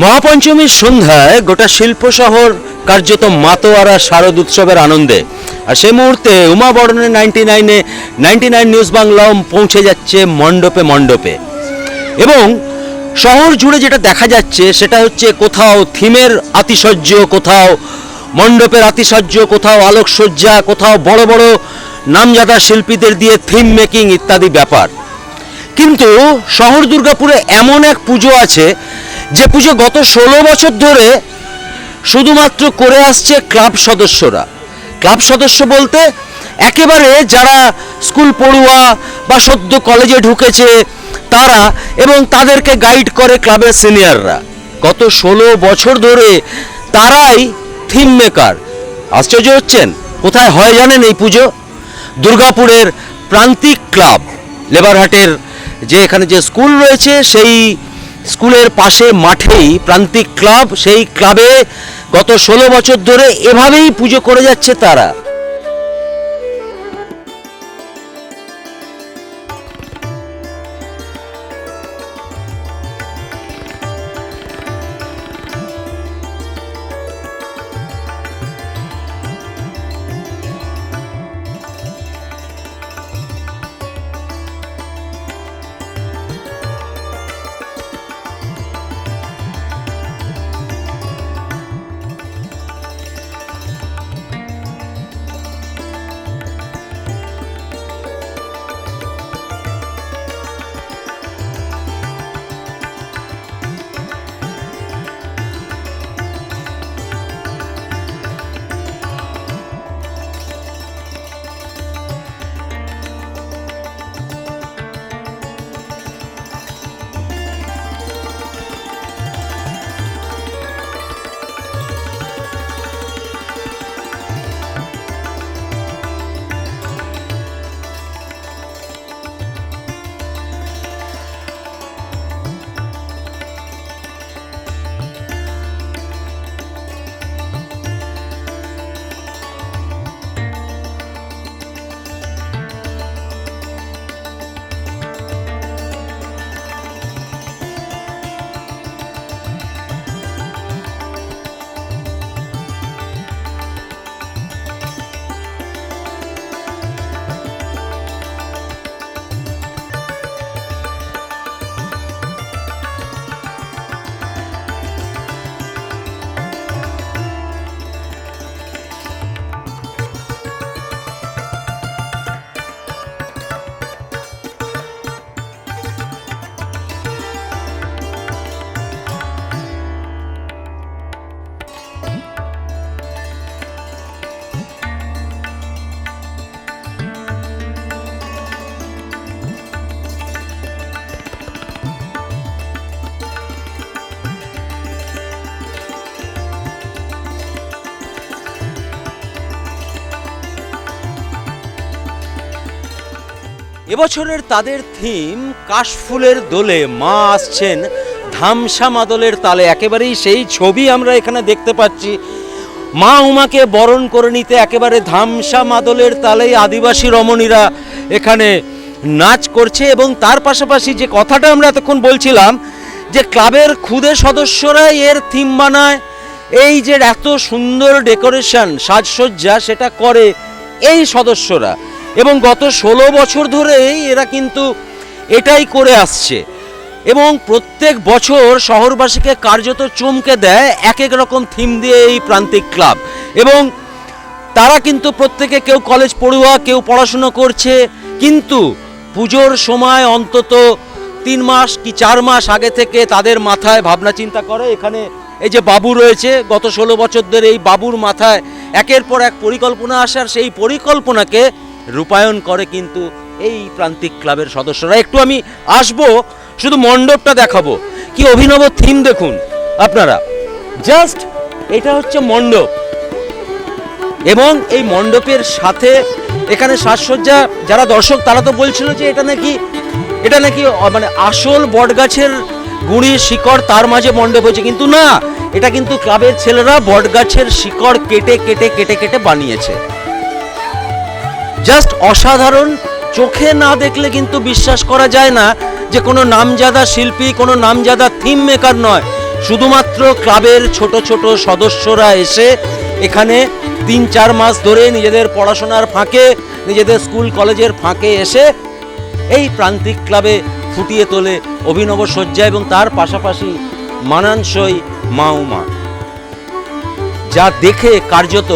মহাপঞ্চমীর সন্ধ্যায় গোটা শিল্প শহর কার্যত মাতোয়ারা শারদ উৎসবের আনন্দে। আর সে মুহূর্তে উমা বরণের নাইনটি নাইনে, নাইনটি নাইন নিউজ বাংলাও পৌঁছে যাচ্ছে মণ্ডপে মণ্ডপে। এবং শহর জুড়ে যেটা দেখা যাচ্ছে, সেটা হচ্ছে কোথাও থিমের আতিশয্য, কোথাও মণ্ডপের আতিশয্য, কোথাও আলোকসজ্জা, কোথাও বড় বড় নামজাদা শিল্পীদের দিয়ে থিম মেকিং ইত্যাদি ব্যাপার। কিন্তু শহর দুর্গাপুরে এমন এক পুজো আছে যে পুজো গত ষোলো বছর ধরে শুধুমাত্র করে আসছে ক্লাব সদস্যরা। ক্লাব সদস্য বলতে একেবারে যারা স্কুল পড়ুয়া বা সদ্য কলেজে ঢুকেছে তারা এবং তাদেরকে গাইড করে ক্লাবের সিনিয়ররা গত ষোলো বছর ধরে তারাই থিম মেকার আশ্চর্য হচ্ছেন? কোথায় হয় জানেন এই পুজো? দুর্গাপুরের প্রান্তিক ক্লাব, লেবারহাটের যে এখানে যে স্কুল রয়েছে সেই স্কুলের পাশে মাঠেই প্রান্তিক ক্লাব, সেই ক্লাবে গত ষোলো বছর ধরে এভাবেই পুজো করে যাচ্ছে তারা। এবছরের তাদের থিম, কাশফুলের দোলে মা আসছেন। ধামসা মাদলের তালে একেবারেই সেই ছবি আমরা এখানে দেখতে পাচ্ছি। মা উমাকে বরণ করে নিতে একেবারে ধামসা মাদলের তালেই আদিবাসী রমণীরা এখানে নাচ করছে এবং তার পাশাপাশি যে কথাটা আমরা এতক্ষণ বলছিলাম, যে ক্লাবের ক্ষুদে সদস্যরা এর থিম বানায়। এই যে এত সুন্দর ডেকোরেশন, সাজসজ্জা সেটা করে এই সদস্যরা। এবং গত ষোলো বছর ধরেই এরা কিন্তু এটাই করে আসছে। এবং প্রত্যেক বছর শহরবাসীকে কার্যত চমকে দেয় এক এক রকম থিম দিয়ে এই প্রান্তিক ক্লাব। এবং তারা কিন্তু প্রত্যেকে কেউ কলেজ পড়ুয়া, কেউ পড়াশুনো করছে, কিন্তু পুজোর সময় অন্তত তিন মাস কি চার মাস আগে থেকে তাদের মাথায় ভাবনা চিন্তা করে। এখানে এই যে বাবু রয়েছে, গত ষোলো বছর ধরে এই বাবুর মাথায় একের পর এক পরিকল্পনা আসার সেই পরিকল্পনাকে রূপায়ণ করে কিন্তু এই প্রান্তিক ক্লাবের সদস্যরা। একটু আমি আসব, শুধু মণ্ডপটা দেখাবো। কি অভিনব থিম দেখুন আপনারা। জাস্ট এটা হচ্ছে মণ্ডপ। এবং এই মণ্ডপের সাথে এখানে সাজসজ্জা, যারা দর্শক, তারা তো বলছিল যে এটা নাকি এটা নাকি মানে আসল বটগাছের গুঁড়ি শিকড়, তার মাঝে মণ্ডপ হয়েছে। কিন্তু না, এটা কিন্তু ক্লাবের ছেলেরা বটগাছের শিকড় কেটে কেটে কেটে কেটে বানিয়েছে। জাস্ট অসাধারণ। চোখে না দেখলে কিন্তু বিশ্বাস করা যায় না যে কোনো নামজাদা শিল্পী, কোনো নামজাদা থিম মেকার নয়। শুধুমাত্র ক্লাবের ছোট ছোট সদস্যরা এসে এখানে তিন, চার মাস ধরে নিজেদের পড়াশোনার ফাঁকে, নিজেদের স্কুল, কলেজের ফাঁকে এসে এই প্রান্তিক ক্লাবে ফুটিয়ে তোলে অভিনব শয্যা এবং তার পাশাপাশি মানানসই মাউমা। যা দেখে কার্যত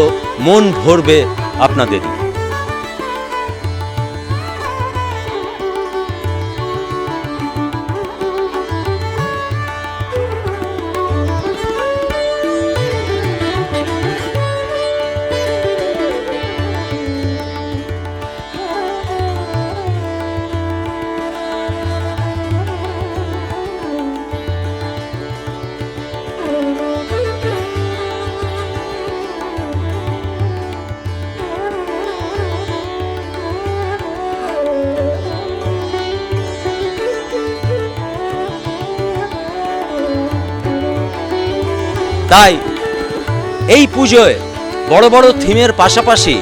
মন ভরবে আপনাদেরই। তাই এই পুজোয় বড় বড় থিমের পাশাপাশি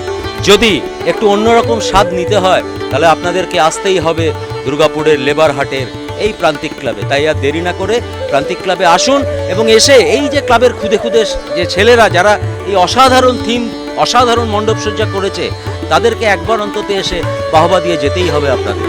যদি একটু অন্যরকম স্বাদ নিতে হয়, তাহলে আপনাদেরকে আসতেই হবে দুর্গাপুরের লেবার হাটের এই প্রান্তিক ক্লাবে। তাই আর দেরি না করে প্রান্তিক ক্লাবে আসুন এবং এসে এই যে ক্লাবের খুদে খুদে যে ছেলেরা যারা এই অসাধারণ থিম, অসাধারণ মণ্ডপসজ্জা করেছে, তাদেরকে একবার অন্তত এসে বাহবা দিয়ে যেতেই হবে আপনাদের।